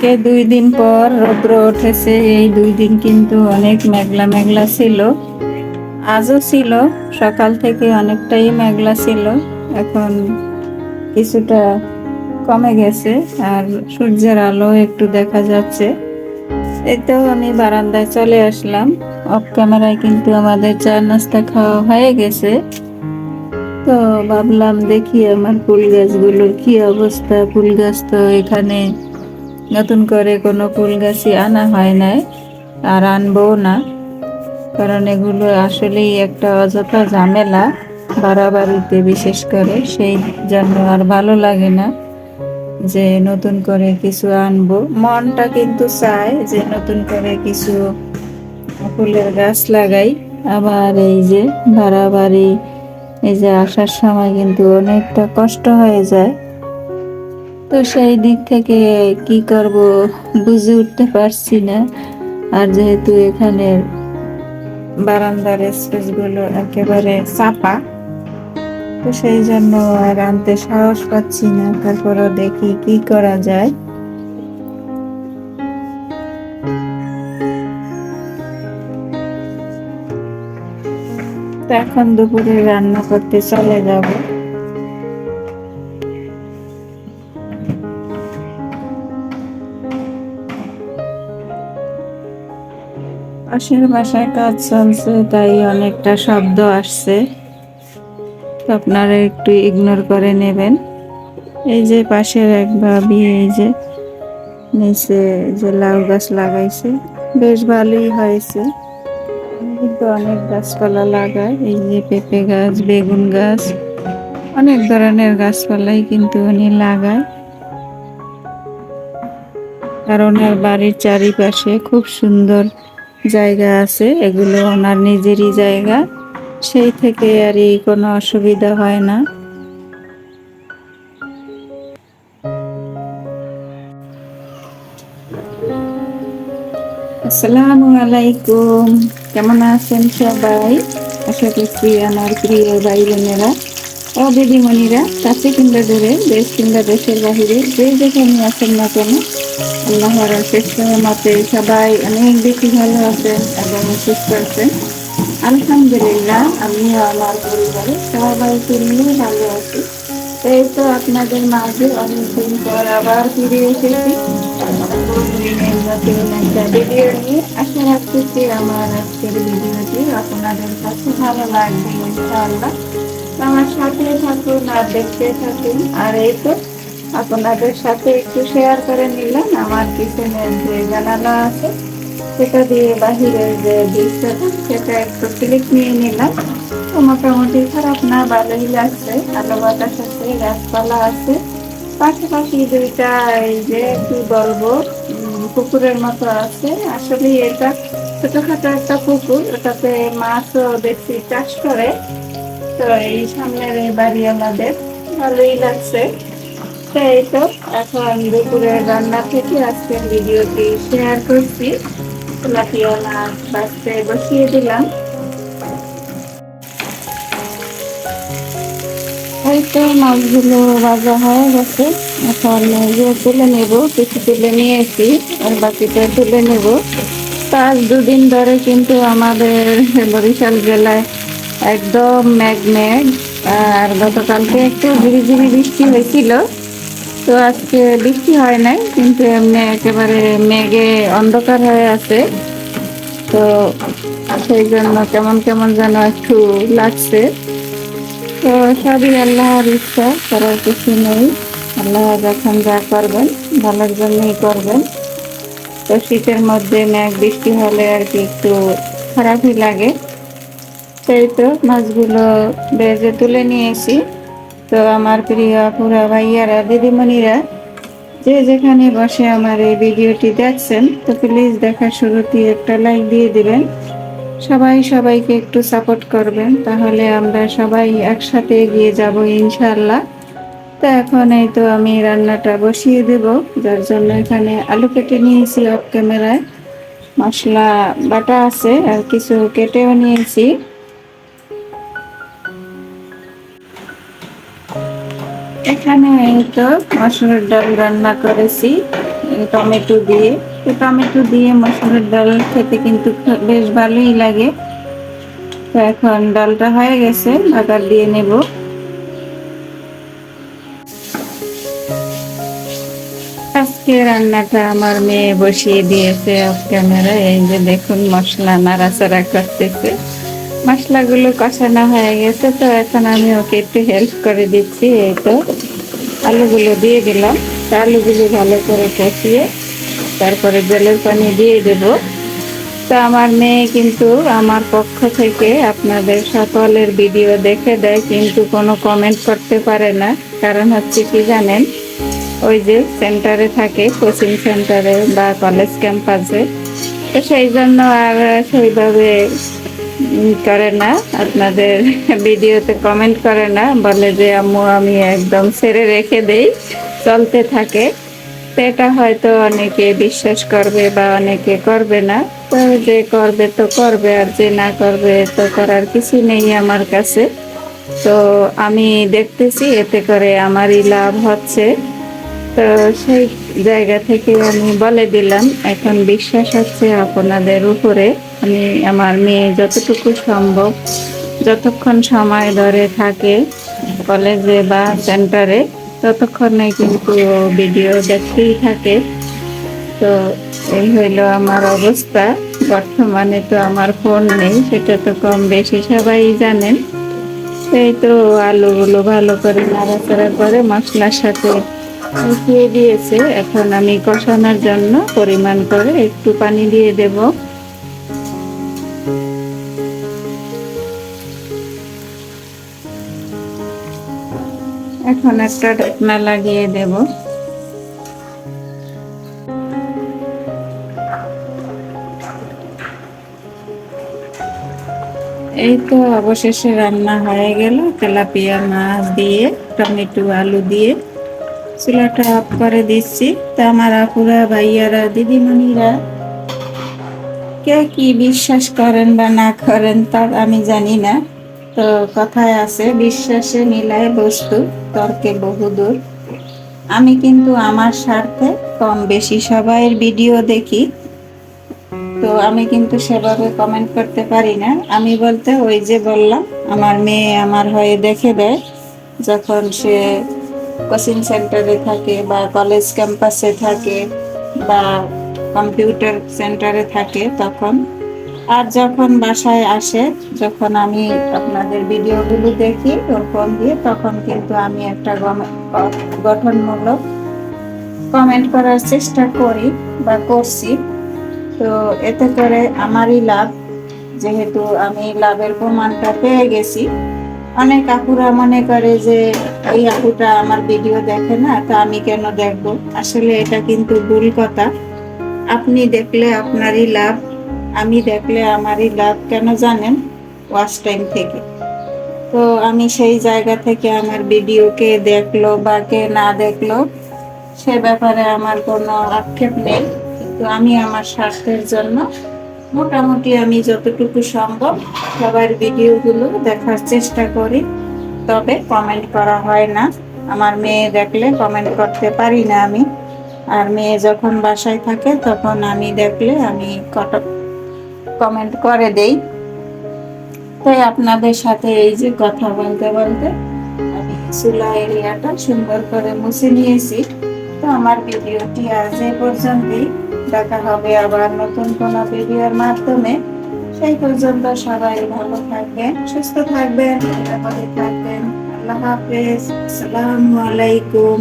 আজকে দুই দিন পর রৌদ্র উঠেছে। এই দুই দিন কিন্তু অনেক মেঘলা মেঘলা ছিল। আজও ছিল। সকাল থেকে অনেকটাই মেঘলা ছিল। এখন কিছুটা কমে গেছে আর সূর্যের আলো একটু দেখা যাচ্ছে। এই তো আমি বারান্দায় চলে আসলাম। অফ ক্যামেরায় কিন্তু আমাদের চা নাস্তা খাওয়া হয়ে গেছে। তো ভাবলাম দেখি আমার ফুল গাছগুলোর কি অবস্থা। ফুল গাছ তো এখানে নতুন করে কোনো ফুল গাছই আনা হয় নাই আর আনব না। কারণ এগুলো আসলেই একটা অযথা ঝামেলা বাড়াবাড়িতে বিশেষ করে। সেই জন্য আর ভালো লাগে না যে নতুন করে কিছু আনব। মনটা কিন্তু চায় যে নতুন করে কিছু ফুলের গাছ লাগাই। আবার এই যে বাড়াবাড়ি, এই যে আসার সময় কিন্তু অনেকটা কষ্ট হয়ে যায়। তো সেই দিক থেকে কি করব বুঝে উঠতে পারছি না। আর যেহেতু এখানে বারান্দার স্পেসগুলো একেবারে চাপা, তো সেই জন্য আর আনতে সাহস পাচ্ছি না। তারপরও দেখি কি করা যায়। তো এখন দুপুরে রান্না করতে চলে যাব। পাশের বাসায় কাজ চলছে, তাই অনেকটা শব্দ আসছে। তো আপনারা একটু ইগনোর করে নেবেন। এই যে পাশের এক ভাবি, এই যে নিচে যে লাউ গাছ লাগাইছে, বেশ ভালোই হয়েছে। কিন্তু অনেক গাছপালা লাগায়, এই যে পেঁপে গাছ, বেগুন গাছ, অনেক ধরনের গাছপালাই কিন্তু উনি লাগায়। আর ওনার বাড়ির চারিপাশে খুব সুন্দর জায়গা আছে, এগুলো ওনার নিজেরই জায়গা। সেই থেকে আর এই কোনো অসুবিধা হয় না। আসসালামু আলাইকুম। কেমন আছেন সবাই? আশা করছি আমার প্রিয় ভাই বোনেরা ও দিদিমণিরা, কাছে কিংবা দূরে, দেশ কিংবা দেশের বাহিরে, যে যেখানে আছেন না কেন আল্লাহর শেষ মতে সবাই অনেক বেশি ভালো আছেন এবং সুস্থ আছেন। আলহামদুলিল্লাহ, আমিও আমার পরিবারে সবাই তুমিও ভালো আছি। এই তো আপনাদের মাঝে অনেকদিন পর আবার ফিরে এসেছি। একটা ভিডিও নিয়ে আশা রাখতেছি আমার আজকের ভিডিওটি আপনাদের কাছে ভালো লাগবে ইনশাআল্লাহ। আমার সাথে থাকুন আর দেখতে থাকুন। আর এই তো আপনাদের সাথে একটু শেয়ার করে নিলাম। আমার পিছনের যে জানালা আছে, সেটা দিয়ে বাহিরের যে দৃশ্যটা, সেটা একটু ক্লিক নিয়ে নিলাম। তো মোটামুটি খারাপ না, ভালোই লাগছে। আলো বাতাস আছে গাছপালা আছে। পাশাপাশি দুইটা এই যে কি বলব পুকুরের মতো আছে। আসলে এটা ছোটখাটো একটা পুকুর, ওটাতে মাছও বেশি চাষ করে। তো এই সামনের এই বাড়ি আমাদের, ভালোই লাগছে। তো এই তো। এখন দুপুরের রান্না থেকে আজকের ভিডিওটি শেয়ার করছি। তেলাপিয়া বসিয়ে দিলাম। এই তো, মাছগুলো ভাজা হয়ে গেছে। এখন তুলে নেব। কিছু তুলে নিয়েছি, আর বাকিটা তুলে নেব। পাঁচ দুদিন ধরে কিন্তু আমাদের বরিশাল জেলায় একদম ম্যাগ ম্যাগ আর গতকালকে একটু ঝিরি ঝিরি বৃষ্টি হয়েছিল। তো আজকে বৃষ্টি হয় নাই, কিন্তু এমনি একেবারে মেঘে অন্ধকার হয়ে আছে। তো সেই জন্য কেমন কেমন যেন একটু লাগছে। তো সবই আল্লাহর ইচ্ছা, করার কিছু নেই। আল্লাহ যখন যা করবেন, ভালোর জন্যই করবেন। তো শীতের মধ্যে মেঘ, বৃষ্টি হলে আর কি একটু খারাপই লাগে। সেই তো মাছগুলো বেজে তুলে নিয়েছি। তো আমার প্রিয় আপুরা ভাইয়ারা, দিদিমণিরা, যে যেখানে বসে আমার এই ভিডিওটি দেখছেন, তো প্লিজ দেখার শুরুতেই একটা লাইক দিয়ে দিবেন। সবাই সবাইকে একটু সাপোর্ট করবেন, তাহলে আমরা সবাই একসাথে এগিয়ে যাব ইনশাল্লাহ তো এখন এই তো আমি রান্নাটা বসিয়ে দেব, যার জন্য এখানে আলু কেটে নিয়েছি অফ ক্যামেরায় মশলা বাটা আছে আর কিছু কেটেও নিয়েছি। এখানে এই তো মসুরের ডাল রান্না করেছি, টমেটো দিয়ে। তো টমেটো দিয়ে মসুরের ডাল খেতে কিন্তু বেশ ভালোই লাগে। তো এখন ডালটা হয়ে গেছে বাগার দিয়ে নেব। আজকে রান্নাটা আমার মেয়ে বসিয়ে দিয়েছে অফ ক্যামেরা এই যে দেখুন মশলা নাড়াচাড়া করতেছে। মশলাগুলো কষানো হয়ে গেছে, তো এখন আমি ওকে একটু হেল্প করে দিচ্ছি, এই তো। আলুগুলো দিয়ে দিলাম আলুগুলো ভালো করে কষিয়ে তারপরে জলের পানি দিয়ে দেব। তো আমার মেয়ে কিন্তু আমার পক্ষ থেকে আপনাদের সকলের ভিডিও দেখে দেয়, কিন্তু কোনো কমেন্ট করতে পারে না। কারণ হচ্ছে কি জানেন, ওই যে সেন্টারে থাকে, কোচিং সেন্টারে বা কলেজ ক্যাম্পাসে তো সেই জন্য আর সেইভাবে করে না আপনাদের ভিডিওতে কমেন্ট করে না বলে যে, আম্মু, আমি একদম সেরে রেখে দেই, চলতে থাকে। তো এটা হয়তো অনেকে বিশ্বাস করবে বা অনেকে করবে না। তো যে করবে তো করবে, আর যে না করবে তো করার কিছু নেই আমার কাছে। তো আমি দেখতেছি, এতে করে আমারই লাভ হচ্ছে। তো সেই জায়গা থেকে আমি বলে দিলাম, এখন বিশ্বাস হচ্ছে আপনাদের উপরে। আমি আমার মেয়ে যতটুকু সম্ভব, যতক্ষণ সময় ধরে থাকে কলেজে বা সেন্টারে, ততক্ষণে কিন্তু ভিডিও দেখতেই থাকে। তো এই হইল আমার অবস্থা। বর্তমানে তো আমার ফোন নেই, সেটা তো কম বেশি সবাই জানেন। এই তো আলুগুলো ভালো করে নাড়াচাড়া করে মশলার সাথে মিশিয়ে দিয়েছে এখন আমি কষানোর জন্য পরিমাণ করে একটু পানি দিয়ে দেব। এখন একটা ঢাকনা লাগিয়ে দেব। এই তো অবশেষে রান্না হয়ে গেল। তেলাপিয়া মাছ দিয়ে, টমেটো আলু দিয়ে। চুলাটা অফ করে দিচ্ছি। তা আমার আপুরা, ভাইয়ারা, দিদিমণিরা, কে কি বিশ্বাস করেন বা না করেন তা আমি জানি না। তো কথায় আছে, বিশ্বাসে মিলায় বস্তু, তর্কে বহুদূর। আমি কিন্তু আমার স্বার্থে কম বেশি সবাইয়ের ভিডিও দেখি। তো আমি কিন্তু সেভাবে কমেন্ট করতে পারি না। আমি বলতে ওই যে বললাম, আমার মেয়ে আমার হয়ে দেখে দেয়, যখন সে কোচিং সেন্টারে থাকে বা কলেজ ক্যাম্পাসে থাকে বা কম্পিউটার সেন্টারে থাকে তখন। আর যখন বাসায় আসে, যখন আমি আপনাদের ভিডিওগুলো দেখি ওর ফোন দিয়ে, তখন কিন্তু আমি একটা গঠনমূলক কমেন্ট করার চেষ্টা করি বা করছি। তো এতে করে আমারই লাভ, যেহেতু আমি লাভের প্রমাণটা পেয়ে গেছি। অনেক আপুরা মনে করে যে এই আপুটা আমার ভিডিও দেখে না, তা আমি কেন দেখব? আসলে এটা কিন্তু ভুল কথা। আপনি দেখলে আপনারই লাভ, আমি দেখলে আমারই লাভ, কেন জানেন? ওয়াচ টাইম থেকে। তো আমি সেই জায়গা থেকে আমার ভিডিওকে দেখল বা কে না দেখল, সে ব্যাপারে আমার কোনো আক্ষেপ নেই। কিন্তু আমি আমার স্বাস্থ্যের জন্য মোটামুটি আমি যতটুকু সম্ভব সবার ভিডিওগুলো দেখার চেষ্টা করি, তবে কমেন্ট করা হয় না। আমার মেয়ে দেখলে কমেন্ট করতে পারি না আমি। আর মেয়ে যখন বাসায় থাকে তখন আমি দেখলে আমি কত কমেন্ট করে দেই। তাই আপনাদের সাথে এই যে কথা বলতে বলতে আমি চুলা এরিয়াটা সুন্দর করে মুছে নিয়েছি। তো আমার ভিডিওটি আজ এই পর্যন্তই। দেখা হবে আবার নতুন কোনো ভিডিওর মাধ্যমে। সেই পর্যন্ত সবাই ভালো থাকবেন, সুস্থ থাকবেন থাকবেন। আল্লাহ হাফেজ। আসসালামু আলাইকুম।